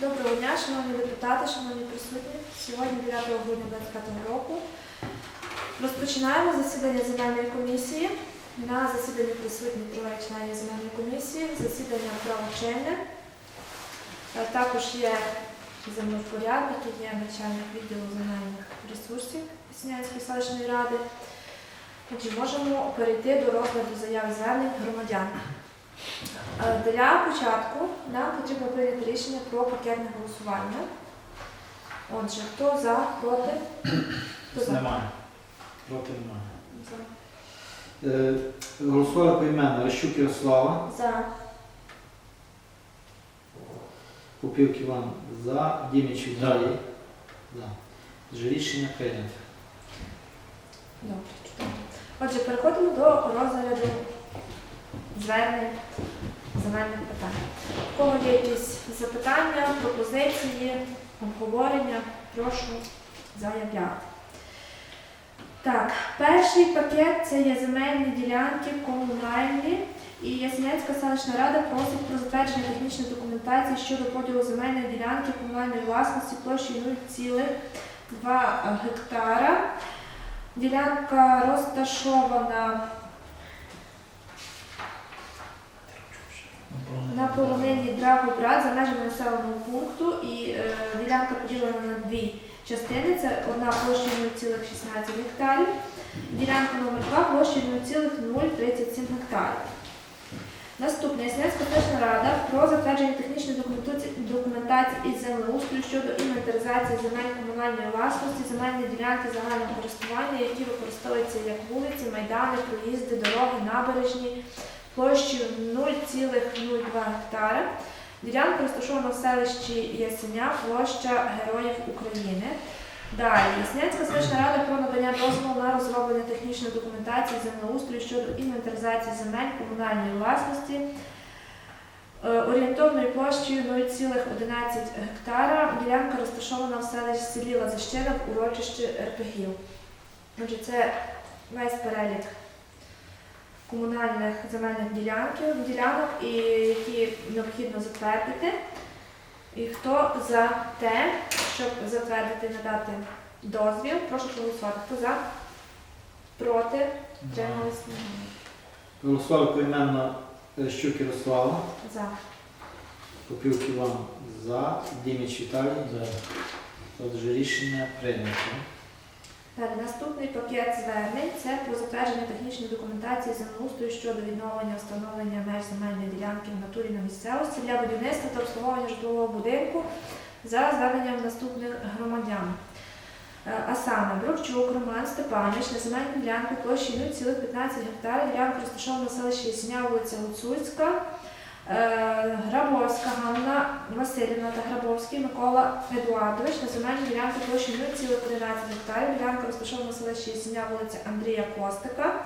Доброго дня, шановні депутати, шановні присутні. Сьогодні 9 грудня 2025 року. Розпочинаємо засідання земельної комісії. На засіданні присутні троє членів земельної комісії. Засідання правочинне. Е, Також є землевпорядник, є начальник відділу земельних ресурсів Снянської селищної ради. Отже, можемо перейти до розгляду заяв звернень громадян. Е, Для початку нам потрібно прийняти рішення про пакетне голосування. Отже, хто за, проти? Хто за? Немає. Проти немає. За. Е, Голосували поіменно Рощук Ярослава, За. Попівк Іван за, Діміч Віталій. За. Вже рішення прийнято. Добре, чудово. Отже, переходимо до розгляду звернень земельних питань. У кого є якісь запитання, пропозиції, обговорення, прошу заявляти. Так, перший пакет це є земельні ділянки комунальні. І Ясенецька селищна рада просить про затвердження технічної документації щодо поділу земельної ділянки комунальної власності площею 0,2 гектара. Ділянка розташована на полонині Драгобрат за межами населеного пункту і е, ділянка поділена на дві частини. Це одна площею 0,16 гектарів, ділянка номер 2 площею 0,037 гектарів. Наступне селищна рада про затвердження технічної документації із землеустрою щодо інвентаризації земель комунальної власності, земельні ділянки загального користування, які використовуються як вулиці, майдани, проїзди, дороги, набережні, площею 0,02 гектара. Ділянка розташована в селищі Ясеня, площа Героїв України. Далі, Яснянська селищна рада про надання дозволу на розроблення технічної документації землеустрою щодо інвентаризації земель комунальної власності е, орієнтовною площею 0,11 гектара. Ділянка розташована в селищі селі Лазищина в урочищі Рпегів. Отже, це весь перелік комунальних земельних ділянків, ділянок, і які необхідно затвердити. І хто за те, щоб затвердити, надати дозвіл, прошу проголосувати. Хто за? Проти? Тримались? Голосували поіменно Рощук Ярослава, За. Попівк Іван за, Діміч Віталій. За. Отже, рішення прийнято. Наступний пакет звернень це про затвердження технічної документації землеустрою щодо відновлення встановлення меж земельної ділянки в натурі на місцевості для будівництва та обслуговування житлового будинку за зверненням наступних громадян. Е, А саме Брукчук Роман Степанович на земельну ділянку площею 0,15 гектара. Ділянка розташована в селищі Ясеня, вулиця Гуцульська. Е, Грабовська Ганна Васильівна та Грабовський Микола Едуардович на земельну ділянку площею 0,13 гектарів. Ділянка розташована в селищі Ясеня, вулиця Андрія Костика.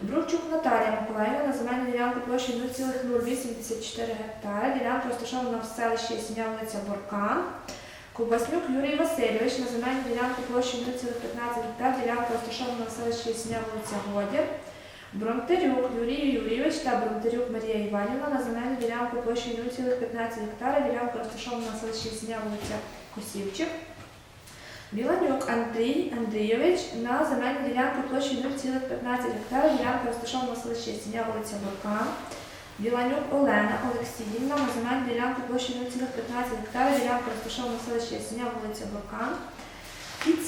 Брукчук Наталія Миколаївна на земельну ділянку площею 0,084 гектара. Ділянка розташована в селищі Ясеня, вулиця Боркан. Ковбаснюк Юрій Васильович на земельну ділянку площею 0,15 гектар. Ділянка розташована в селищі Ясеня, вулиця Годір. Бронтерюк Юрій Юрійович та Бронтерюк Марія Іванівна на земельну ділянку площею 0,15 гектара. Ділянка розташована на селищі Ясеня, вулиця Косівчик. Біланюк Андрій Андрійович на земельну ділянку площею 0,15 гектара. Ділянка розташована на селищі Ясеня, вулиця Буркан. Біланюк Олена Олексіївна на земельну ділянку площею 0,15 гектара. Ділянка розташована на селищі Ясеня, вулиця Буркан.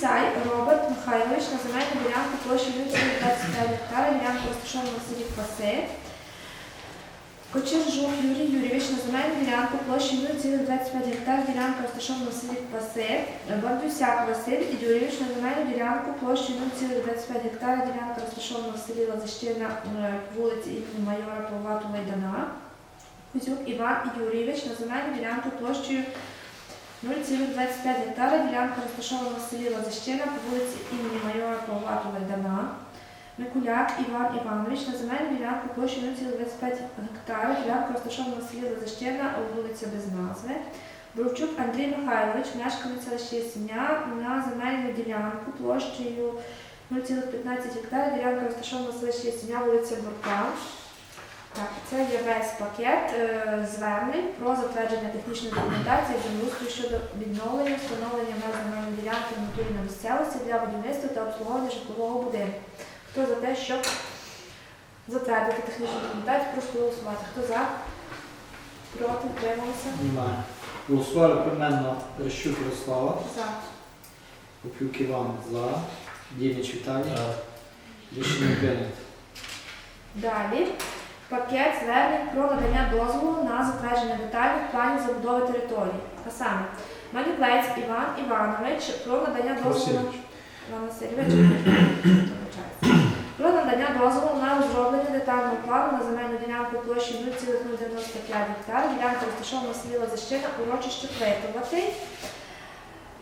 Кіцай Роберт Михайлович на земельну ділянку площею 0,25 гектара. Ділянка розташована в селі Кваси. Кочержук Юрій Юрійович на земельну ділянку площею 0,25 гектар. Ділянка розташована в селі Кваси. Бандусяк Василь Юрійович на земельну ділянку площею 0,25 гектара. Ділянка розташована в селі Лазищина е, вулиці імені майора Павла Лайдана. Кузюк Іван Юрійович на земельну ділянку площею 0,25 гектара. Ділянка розташована в селі Лазищина по вулиці імені майора Павла Лайдана. Микуляк Іван Іванович на земельну ділянку площею 0,25 гектара. Ділянка розташована в селі Лазищина, вулиця без назви. Бровчук Андрій Михайлович, мешканець селища Ясеня, на земельну ділянку площею 0,15 гектара. Ділянка розташована в селищі Ясеня, вулиця Бурка. Так, це є весь пакет е, звернень про затвердження технічної документації землеустрою щодо відновлення, встановлення меж земельної ділянки в натурі на місцевості для будівництва та обслуговування житлового будинку. Хто за те, щоб затвердити технічну документацію, прошу голосувати. Хто за? Проти? Утрималися? Немає. Голосували поіменно Рещук Ярослава, За. Попюк Іван за, Діміч Віталій. Рішення прийнято. Далі пакет звернень про надання дозволу на затвердження детальних планів забудови території. А саме Манівець Іван Іванович про надання дозволу. Іван Васильович, про надання дозволу на розроблення детального плану на земельну ділянку площі 0,095 гектар. Ділянка розташована селі Лазищина, урочище Плетоватий.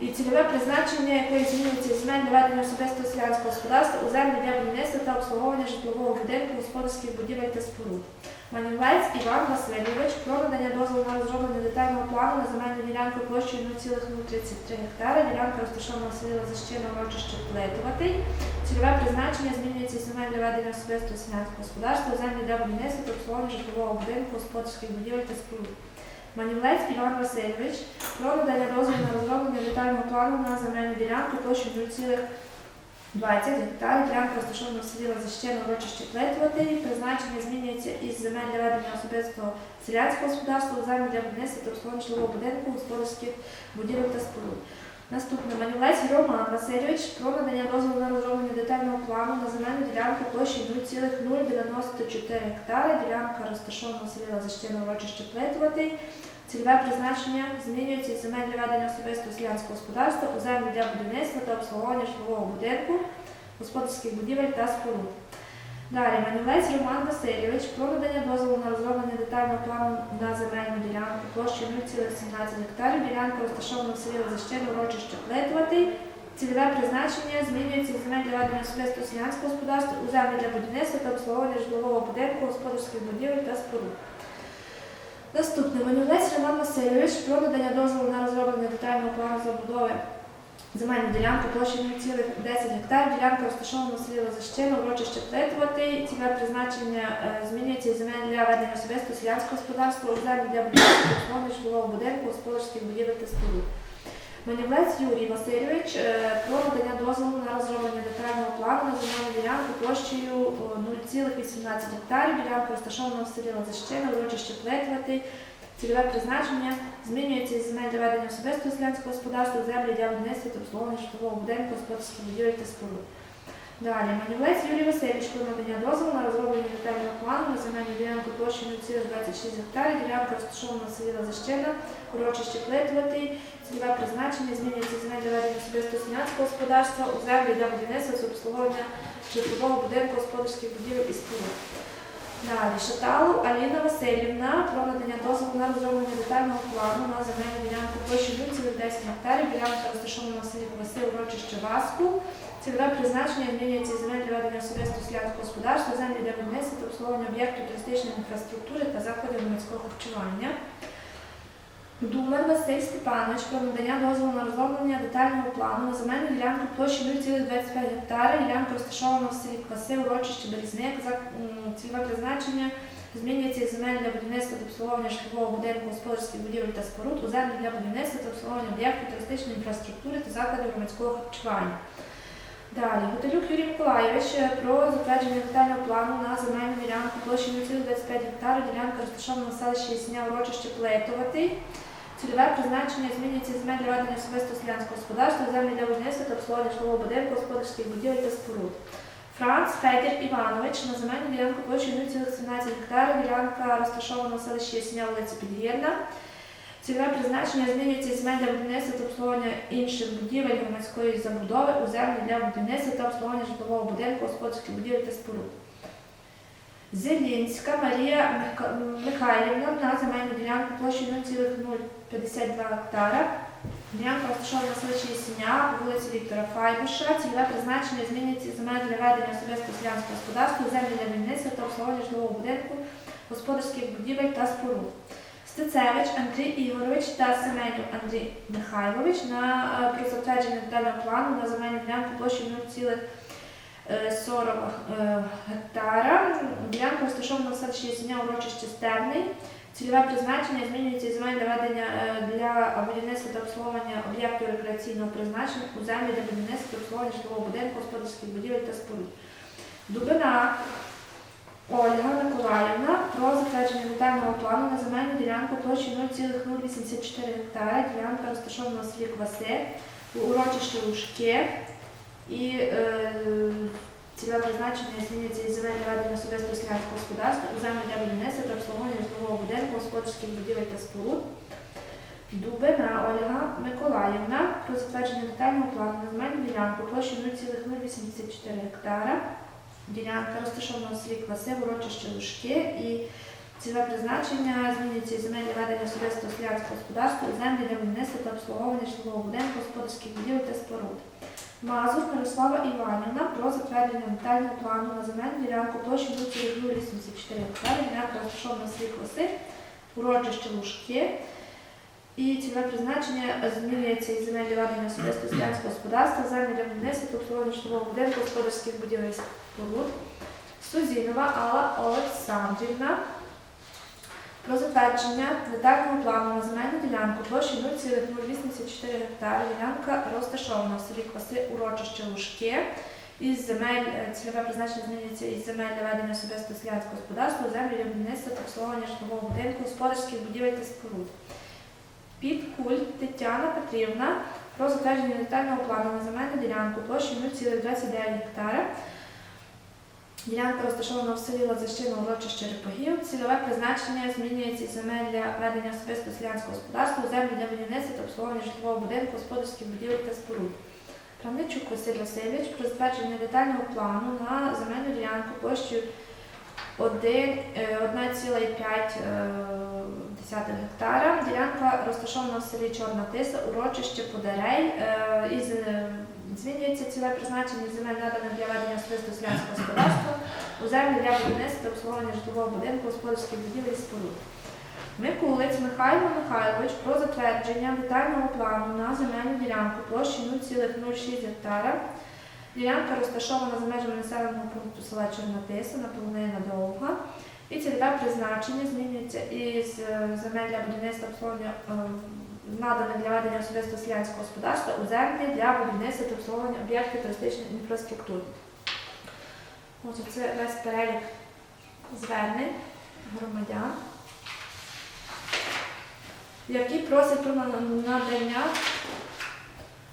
І цільове призначення якої змінюється земель для особистого селянського господарства у землі для будівництва та обслуговування житлового будинку, господарських будівель та споруд. Манівець Іван Васильович про надання дозволу на розроблення детального плану на земельну ділянку площею 0,033 гектара. Ділянка розташована в селі Лазищина, урочище Плетоватий. Цільове призначення змінюється земель для ведення особистого селянського господарства у землі для будівництва та обслуговування житлового будинку, господарських будівель та споруд. Манівець Іван Васильович про надання дозволу на розроблення детального плану на земельну ділянку площею 0,20 гектарів. Ділянка розташована в селі Лазищина, урочище Плетвати. Призначення змінюється із земель для ведення особистого селянського господарства у землі для будівництва та обслуговування житлового будинку, господарських будівель та споруд. Наступне Манівець Роман Васильович про надання дозволу на розроблення детального плану на земельну ділянку площею 0,094 гектари. Ділянка розташована в селі Лазищина, урочище Плетватий. Цільове призначення змінюється із земель для ведення особистого селянського господарства у землі для будівництва та обслуговування житлового будинку, господарських будівель та споруд. Далі Манівець Роман Васильович про надання дозволу на розроблення детального плану на земельну ділянку площею 0,17 гектарів. Ділянка розташована в селі Лозищин, урочище Плетватий. Цільове призначення змінюється земель для ведення особистого селянського господарства у землі для будівництва та обслуговування житлового будинку, господарських будівель та споруд. Наступне Манівець Роман Васильович про надання дозволу на розроблення детального плану забудови земельної ділянки площею 0,10 гектарів. Ділянка розташована селі Лозищина, урочище Плетвати. Цільове призначення е, змінюється земель для ведення особистого селянського господарства землі для будівництва житлового будинку, господарських будівель та споруд. Манівець Юрій Васильович е, про надання дозволу на розроблення детального плану на земельну ділянку площею 0,18 гектарів. Ділянка розташована в селі Лазищина, урочище Плетвати. Цільове призначення змінюється із земель для ведення особистого селянського господарства землі для будівництва та обслуговування житлового будинку, господарських будівель та споруд. Далі Манівець Юрій Васильович про надання дозволу на розроблення детального плану на земельну ділянку площею 0,26 гектарів. Ділянка розташована в селі Лазищина, урочище Плетватий. Цільове призначення змінюється земель для ведення особистого селянського господарства у землі для будівництва з обслуговування житлового будинку, господарських будівель і споруд. Далі Шаталу Аліна Васильівна про надання дозволу на розроблення детального плану на земельну ділянку площі 0,10 гектарів. Ділянка розташована в селі Василь, урочище Васку. Цільове призначення змінюється з земель для ведення особистого селянського господарства, землі для будівництва та обслуговування об'єктів туристичної інфраструктури та заходів громадського харчування. Думар Василь Степанович про надання дозволу на розроблення детального плану на земельну ділянку площі 0,25 гектари. Ділянка розташована в селі Кваси, урочище Березник. За- Цільове призначення змінюється земель для будівництва та обслуговування житлового будинку, господарських будівель та споруд у землі для будівництва та обслуговування об'єктів туристичної інфраструктури та закладів громадського харчування. Далі Гуталюк Юрій Миколайович е, про затвердження детального плану на земельну ділянку площі 0,25 гектарів. Ділянка розташована в селищі Ясня, урочище Плетоватий. Цільове призначення змінюється земель для ведення особистого селянського господарства, землі для будівництва та обслуговування житлового будинку, господарських будівель та споруд. Франц Федір Іванович на земельну ділянку площею 0,17 гектарів. Ділянка розташована в селищі Ясня, вулиця Підгірна. Цільове призначення змінюється земель для будівництва та обслуговування інших будівель громадської забудови у землі для будівництва та обслуговування житлового будинку, господарських будівель та споруд. Зелінська Марія Миха- Михайлівна на земельну ділянку площею 0,052 гектара. Ділянка розташована селищі Сіня, вулиці Віктора Файбуша. Цільове призначення змінюється земель для ведення особистого селянського господарства, землі для будівництва та обслуговування житлового будинку, господарських будівель та споруд. Стецевич Андрій Ігорович та Семенів Андрій Михайлович на е, про затвердження детального плану на земельну ділянку площею е, 40 е, гектара. Ділянка розташована в селищі Ясеня урочище Стерний. Цільове призначення змінюється земель для ведення е, для будівництва та обслуговування об'єктів рекреаційного призначення у землі для будівництва та обслуговування житлового будинку, господарських будівель та споруд. Дубина Ольга Миколаївна про затвердження детального плану на земельну ділянку площею 0,084 гектара. Ділянка розташована у селі Кваси, у урочищі Лужки. І е, цільове призначення змінюється із земель для ведення особистого селянського господарства у землі для будівництва та обслуговування житлового будинку, господарських будівель та споруд. Дубина Ольга Миколаївна про затвердження детального плану на земельну ділянку площею 0,084 гектара. Ділянка розташована у селі Кваси, урочище Лужки і цільове призначення змінюється із земель для ведення особистого селянського господарства землі для будівництва та обслуговування житлового будинку, господарських будівель та споруд. Мазур Мирослава Іванівна про затвердження детального плану на земельну ділянку площі 0,84 гектари. Ділянка розташована в селі Кваси, урочище Лужки. І цільове призначення змінюється із земель для ведення особистого селянського господарства, землі для будівництва обслуговування житлового будинку, господарських будівель. Сузінова Алла Олександрівна про затвердження детального плану на земельну ділянку площі 0,084 гектари. Ділянка розташована в селі Кваси, урочище Лужки. Із земель е, цільове призначення змінюється із земель для ведення особистого селянського господарства, землі для будівництва та обслуговування житлового будинку, господарських будівель та споруд. Підкуль Тетяна Петрівна про затвердження детального плану на земельну ділянку площі 0,29 гектара. Ділянка розташована в селі Лазащина, урочище Репогів. Цільове призначення змінюється із земель для ведення особистого селянського господарства, землі для будівництва та обслуговування житлового будинку, господарських будівель та споруд. Правничук Василь Васильович про затвердження детального плану на земельну ділянку площею 1, е, 1,5 е, гектара. Ділянка розташована в селі Чорна Тиса, урочище Подарей. Е, Із змінюється ціле призначення земель надане для ведення особистого селянського господарства у землі для будівництва та обслуговування житлового будинку, господарських будівель і споруд. Микулець Михайло Михайлович про затвердження детального плану на земельну ділянку площі 0,06 гектара. Ділянка розташована за межами населеного пункту села Чорнотиса, наполонина довга. І цільове призначення змінюється із е, земель для будівництва обслуговування надане для ведення особистого селянського господарства у землі для будівництва та обслуговування об'єктів туристичної інфраструктури. Отже, це весь перелік звернень громадян, які просять про надання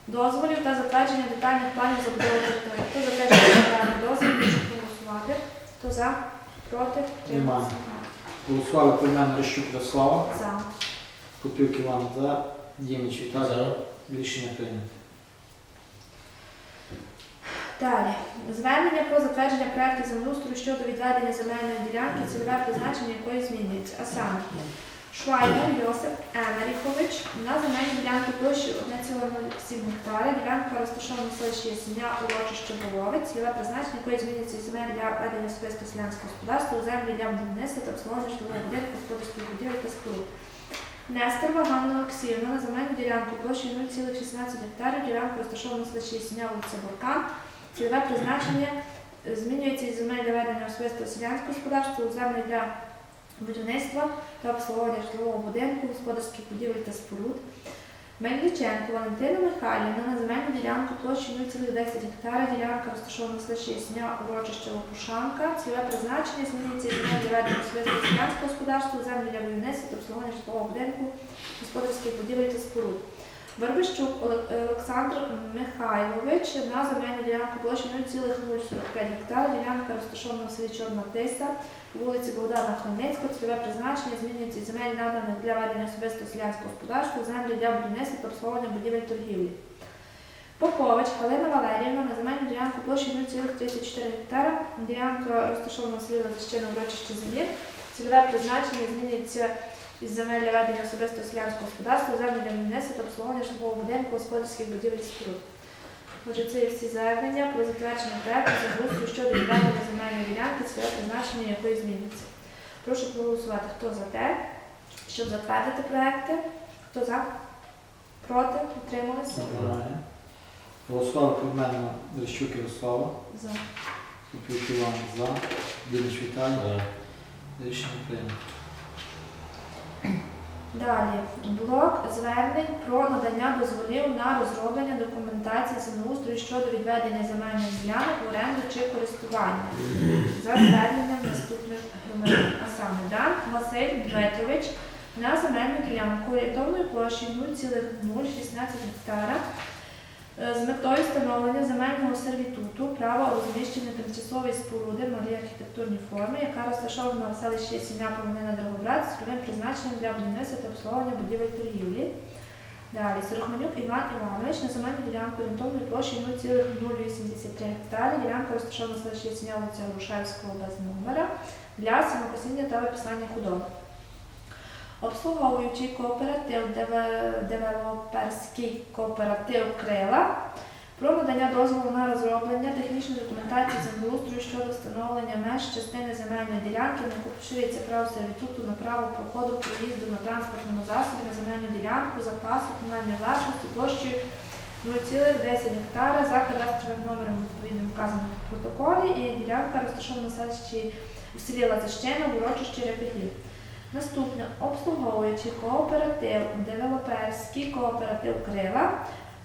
дозволів та затвердження детальних планів забудови території. Хто за те, що надати дозвіл, прошу голосувати. Хто за, проти, Немає. утримався? Голосували поіменно Рещук Ярослава, За. Попівки Іван за, Діміч Віталій. За. Рішення прийнято. Далі. Звернення про затвердження проекту землеустрою щодо відведення земельної ділянки, цільове призначення якої змінюється. А саме Швайгер Йосип Емеріхович на земельній ділянці площі 1,07 гектара. Ділянка розташована в селищі Ясеня, урочище Головець, цільове призначення якої змінюється земель для ведення особистого селянського господарства землі для будівництва та обслуговування житлових будинків, господарських будівель та споруд. Нестерова Ганна Олексіївна на земельну ділянку площею 0,16 гектарів. Ділянка розташована селищі Ясеня, вулиця Буркан. Цільове призначення змінюється із земель для ведення особистого селянського господарства у землі для будівництва та обслуговування житлового будинку, господарських будівель та споруд. Мельниченко Валентина Михайлівна на земельну ділянку площі 0,10 гектара. Ділянка розташована в селищі Ясня, урочище Лопушанка. Цільове призначення змінюється земель для селянського господарства землі для будівництва та обслуговування житлового будинку, господарських будівель та споруд. Вербищук Олександр Михайлович на земельну ділянку площі 0,045 гектара. Ділянка розташована в селі Чорна Тиса, вулиці Богдана Хмельницького. Цільове призначення змінюється земель наданих для ведення особистого селянського господарства, землі для будівництва та обслуговування будівель торгівлі. Попович Галина Валеріївна на земельну ділянку площі 0,34 гектара. Ділянка розташована в селі Лазищина, урочище землі. Цільове призначення змінюється із земель для ведення особистого селянського господарства, землі для будівництва та обслуговування житлового будинку, господарських будівель споруд. Отже, це є всі звернення про затвердження проекту землеустрою щодо відведення земельної ділянки, цільове призначення якої зміниться. Прошу проголосувати, хто за те, щоб затвердити проекти, хто за, проти, утрималися. Голосували поіменно Рещук Ярослава, За. Попівки Іван за, Діміч Віталій. За. Рішення прийнято. Далі блок звернень про надання дозволів на розроблення документації землеустрою щодо відведення земельних ділянок в оренду чи користування за зверненням наступних громадян. А саме Дан Василь Дмитрович на земельну ділянку орієнтовною площею 0,016 гектара з метою встановлення земельного сервітуту права розміщення тимчасової споруди малій архітектурній формі, яка розташована в селищі Сім'я Полонина Драгобрат з цільовим призначенням для будівництва та обслуговування будівель торгівлі. Далі Сорохманюк Іван Іванович на земельну ділянку орієнтовною площею 0,083 гектари. Ділянка розташована в селищі Сім'я вулиця Грушевського без номера для самопосіння та виписання худоби. Обслуговуючий кооператив деве- девелоперський кооператив Крила про надання дозволу на розроблення технічної документації землеустрою щодо встановлення меж частини земельної ділянки, на яку поширюється право сервітуту на право проходу проїзду на транспортному засобі на земельну ділянку запасу комунальної власності площею 0,10 гектара за кадастровим номером відповідним вказаним в протоколі і ділянка розташована в селі Лазищина в урочищі Репетів. Наступне обслуговуючий кооператив, девелоперський кооператив Крила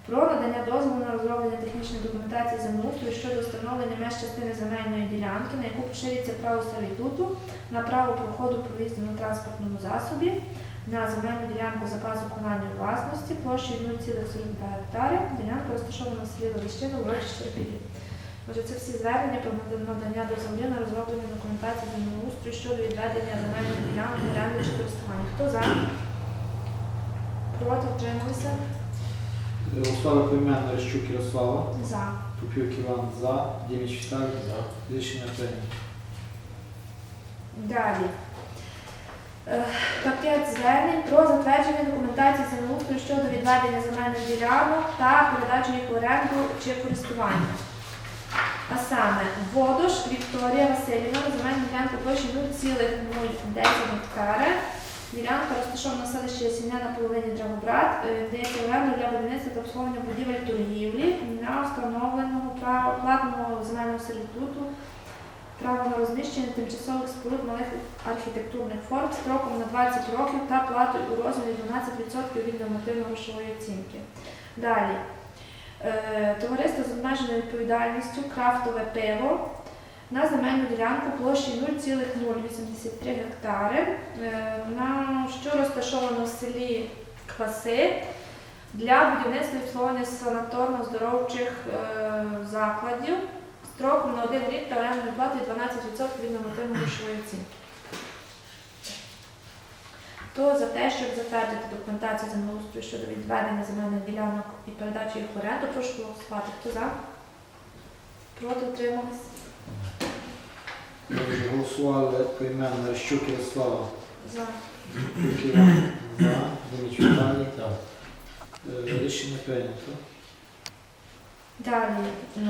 про надання дозволу на розроблення технічної документації землеустрою щодо встановлення меж частини земельної ділянки, на яку поширюється право сервітуту на право проходу проїзду на транспортному засобі на земельну ділянку запасу комунальної власності площею 0,42 гектари. Ділянка розташована в селі Левищина, урочище Репілі. Отже, це всі звернення про надання дозволів на розроблення документації землеустрою щодо відведення земельних ділянок в оренду чи користування. Хто за? Проти втрималися? Голосували поіменно Рещук Ярослава, За. Попівки Іван за, Діміч Віталій. За. Рішення прийнято. Далі. Е, Пакет звернень про затвердження документації землеустрою щодо відведення земельних ділянок та передачу їх в оренду чи користування. А саме Водош Вікторія Васильівна на земельну ділянку площі 0,010 гектара. Ділянка розташована в Ясіня на половині Драгобрат, е, дається оренду для будівництва та обслуговування будівель торгівлі на встановленого платного земельного сервітуту право на розміщення тимчасових споруд малих архітектурних форм строком на 20 років та платою у розмірі 12% від нормативно-грошової оцінки. Далі. Е, Товариство з обмеженою відповідальністю Крафтове пиво на земельну ділянку площею 0,083 гектари, е, на, що розташовано в селі Кваси для будівництва і обслуговування санаторно-здоровчих е, закладів строком на один рік та орендної плати 12% від нормативної грошової. Хто за те, щоб затвердити документацію землеустрою щодо відведення земельних ділянок і передачі їх в оренду, прошу голосувати. Хто за? Проти утримались? Голосували поіменно Рещук Ярослава, За. Попівки за, Віталій. За. Е, Рішення прийнято. Далі е,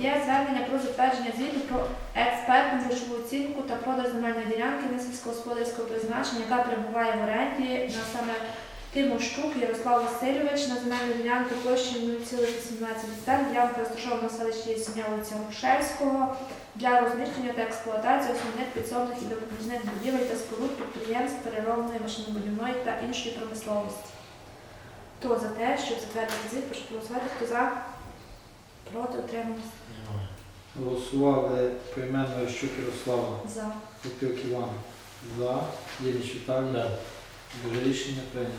є звернення про затвердження звіту про експертну грошову оцінку та продаж земельної ділянки на сільськогосподарського призначення, яка перебуває в оренді на саме Тимощук Ярослав Васильович на земельну ділянку площею 0,18 гектар. Ділянка розташована в селищі Сім'я вулиця Грушевського для розміщення та експлуатації основних підсобних і допоміжних будівель та споруд підприємств переробної машинобудівної та іншої промисловості. Хто за те, щоб затвердити звіт, прошу голосувати, хто за? Проти утримались. Голосували поіменно Рещук Ярослава, за. Попівки Іван за, Діміч Віталій. За. Отже, Рішення прийнято.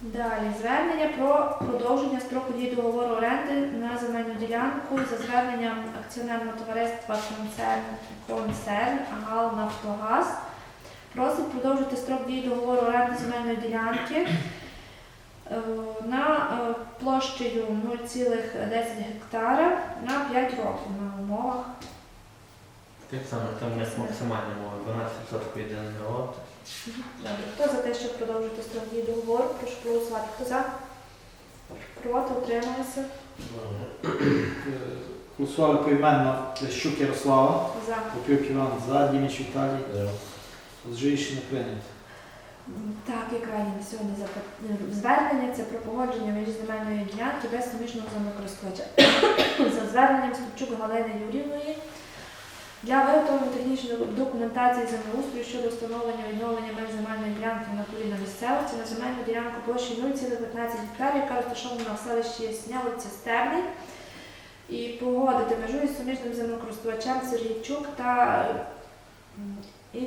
Далі звернення про продовження строку дії договору оренди на земельну ділянку за зверненням акціонерного товариства концерн концерн ГАЛ Нафтогаз. Просить продовжити строк дії договору оренди земельної ділянки на е, площею 0,10 гектара на 5 років на умовах. Так само, там нас максимальна мова 12% єдиної роти. Добре. Хто за те, щоб продовжити строк дії договору, прошу проголосувати. Хто за? Проти, утрималися. Е, Голосували поіменно Рещук Ярослава, За. Попівки Іван за, Діміч Віталій. За. Отже, Рішення прийнято. Так, крайнє на сьогодні е, звернення це про погодження між земельної ділянки без суміжного землекористувача. За зверненням Ступчук Галини Юрівної для виготовлення технічної документації землеустрою щодо встановлення відновлення меж земельної ділянки в натурі на місцевості на земельну ділянку площі 0,15 гектарів, яка розташована в селищі Ясня, вулиця Стеблі, і погодити межу із суміжним землекористувачем Сергійчук та, і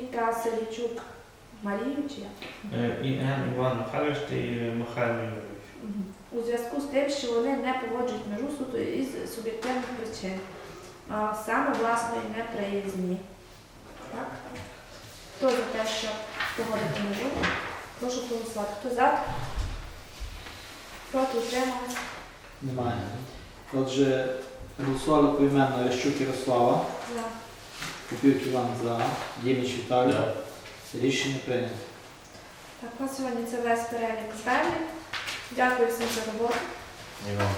Сергійчук Марію чи як? Е, І Н. Іван Михайлович та і Михайло Юрійович. У зв'язку з тим, що вони не погоджують межу суто із суб'єктивних причин, а саме власної неприязні. Так? Хто за те, щоб погодити межу? Прошу голосувати. Хто за? Проти утримались? Немає. Отже, голосували поіменно Ящук Ярослава, За. Попівки Іван за, Діміч Віталій. Рішення прийнято. Так, на сьогодні це весь перелік звернень. Дякую всім за роботу. Іван.